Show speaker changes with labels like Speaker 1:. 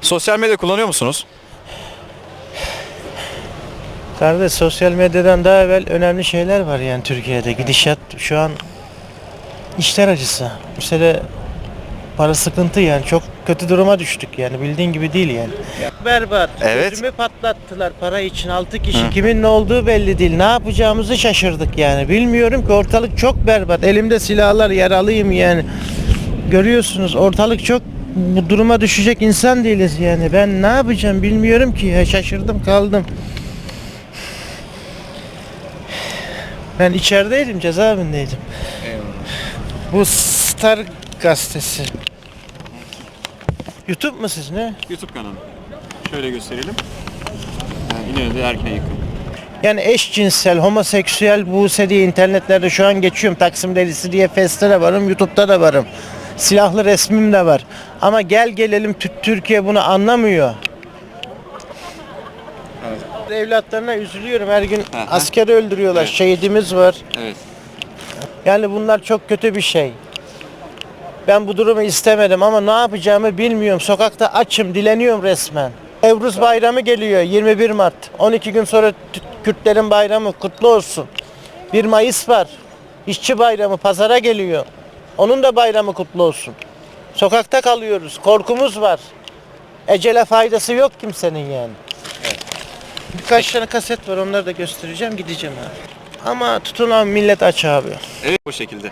Speaker 1: Sosyal medya kullanıyor musunuz?
Speaker 2: Kardeş sosyal medyadan daha evvel önemli şeyler var yani Türkiye'de. Gidişat şu an işler acısı. Mesela para sıkıntı yani çok kötü duruma düştük yani bildiğin gibi değil yani. Berbat.
Speaker 1: Evet.
Speaker 2: Gözümü patlattılar para için 6 kişi. Kimin ne olduğu belli değil. Ne yapacağımızı şaşırdık yani. Bilmiyorum ki ortalık çok berbat. Elimde silahlar yaralıyım yani. Görüyorsunuz ortalık çok duruma düşecek insan değiliz yani. Ben ne yapacağım bilmiyorum ki ya şaşırdım kaldım. Ben içerideydim, cezaevindeydim. Bu Star gazetesi. YouTube mu siz ne?
Speaker 1: YouTube kanalı. Şöyle gösterelim. Yani İnönü'de erken yıkım.
Speaker 2: Yani eşcinsel, homoseksüel Buse diye internetlerde şu an geçiyorum. Taksim Delisi diye Fest'te de varım, YouTube'da da varım. Silahlı resmim de var. Ama gel gelelim Tü- Türkiye bunu anlamıyor. Evlatlarına üzülüyorum. Her gün
Speaker 1: Aha.
Speaker 2: askeri öldürüyorlar.
Speaker 1: Evet.
Speaker 2: Şehidimiz var.
Speaker 1: Evet.
Speaker 2: Yani bunlar çok kötü bir şey. Ben bu durumu istemedim ama ne yapacağımı bilmiyorum. Sokakta açım, dileniyorum resmen. Evruz bayramı geliyor 21 Mart. 12 gün sonra Kürtlerin bayramı kutlu olsun. 1 Mayıs var. İşçi bayramı pazara geliyor. Onun da bayramı kutlu olsun. Sokakta kalıyoruz. Korkumuz var. Ecele faydası yok kimsenin yani. Birkaç tane kaset var onları da göstereceğim gideceğim abi. Ama tutunan millet aç abi.
Speaker 1: Evet bu şekilde.